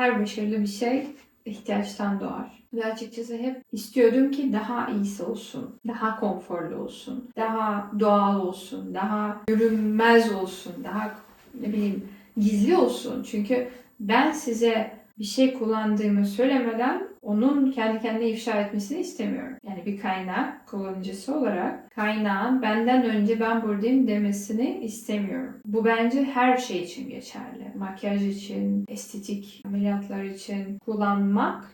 her başarılı bir şey ihtiyaçtan doğar. Ve açıkçası hep istiyordum ki daha iyisi olsun, daha konforlu olsun, daha doğal olsun, daha görünmez olsun, daha ne bileyim gizli olsun. Çünkü ben size bir şey kullandığımı söylemeden onun kendi kendine ifşa etmesini istemiyorum. Yani bir kaynak kullanıcısı olarak kaynağın benden önce ben buradayım demesini istemiyorum. Bu bence her şey için geçerli. Makyaj için, estetik ameliyatlar için kullanmak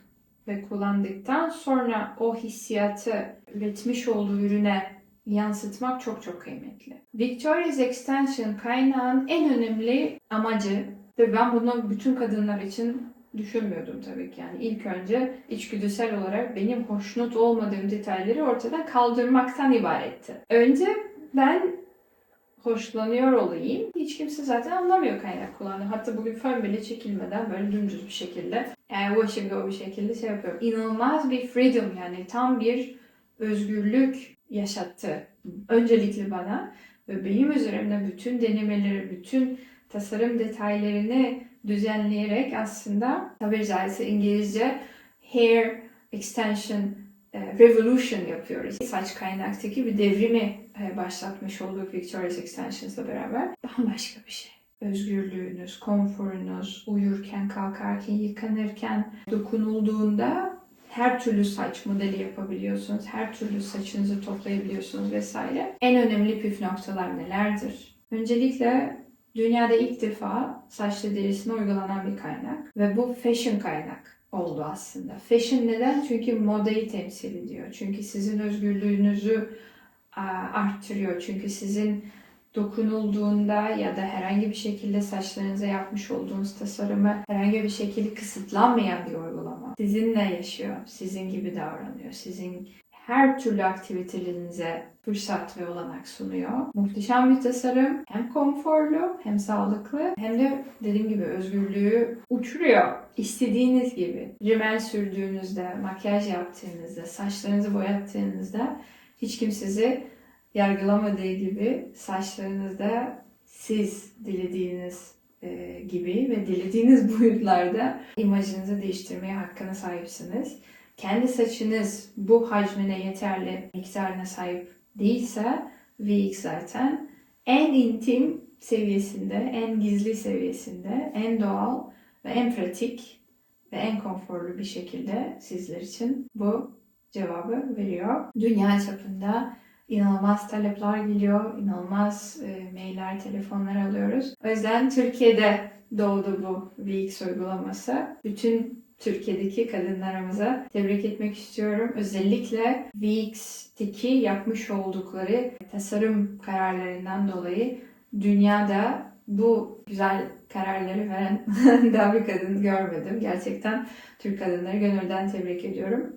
ve kullandıktan sonra o hissiyatı üretmiş olduğu ürüne yansıtmak çok çok kıymetli. Victoria's Extension kaynağın en önemli amacı ve ben bunu bütün kadınlar için düşünmüyordum tabii ki. Yani ilk önce içgüdüsel olarak benim hoşnut olmadığım detayları ortadan kaldırmaktan ibaretti. Önce ben hoşlanıyor olayım. Hiç kimse zaten anlamıyor kaynak kullanıyor. Hatta bugün fön bile çekilmeden böyle dümdüz bir şekilde yani washing go bir şekilde şey yapıyorum. İnanılmaz bir freedom yani tam bir özgürlük yaşattı. Öncelikle bana ve benim üzerimde bütün denemeleri, bütün tasarım detaylarını düzenleyerek aslında tabiri caizse İngilizce hair extension e, revolution yapıyoruz. Saç kaynaktaki bir devrimi e, başlatmış olduk Victoria's Extensions'la beraber. Bambaşka bir şey. Özgürlüğünüz, konforunuz, uyurken, kalkarken, yıkanırken, dokunulduğunda her türlü saç modeli yapabiliyorsunuz. Her türlü saçınızı toplayabiliyorsunuz vesaire. En önemli püf noktalar nelerdir? Öncelikle dünyada ilk defa saçlı derisine uygulanan bir kaynak ve bu fashion kaynak oldu aslında. Fashion neden? Çünkü modayı temsil ediyor. Çünkü sizin özgürlüğünüzü arttırıyor. Çünkü sizin dokunulduğunda ya da herhangi bir şekilde saçlarınıza yapmış olduğunuz tasarımı herhangi bir şekilde kısıtlanmayan bir uygulama. Sizinle yaşıyor, sizin gibi davranıyor, sizin her türlü aktivitelerinize fırsat ve olanak sunuyor. Muhteşem bir tasarım. Hem konforlu hem sağlıklı hem de dediğim gibi özgürlüğü uçuruyor. İstediğiniz gibi. Rimel sürdüğünüzde, makyaj yaptığınızda, saçlarınızı boyattığınızda hiç kim sizi yargılamadığı gibi saçlarınızda siz dilediğiniz e, gibi ve dilediğiniz boyutlarda imajınızı değiştirmeye hakkına sahipsiniz. Kendi saçınız bu hacmine yeterli miktarına sahip değilse VX zaten en intim seviyesinde, en gizli seviyesinde, en doğal ve en pratik ve en konforlu bir şekilde sizler için bu cevabı veriyor. Dünya çapında inanılmaz talepler geliyor, inanılmaz e, mailler, telefonlar alıyoruz. O yüzden Türkiye'de doğdu bu VX uygulaması. Bütün Türkiye'deki kadınlarımıza tebrik etmek istiyorum. Özellikle VX'teki yapmış oldukları tasarım kararlarından dolayı dünyada bu güzel kararları veren daha bir kadın görmedim. Gerçekten Türk kadınları gönülden tebrik ediyorum.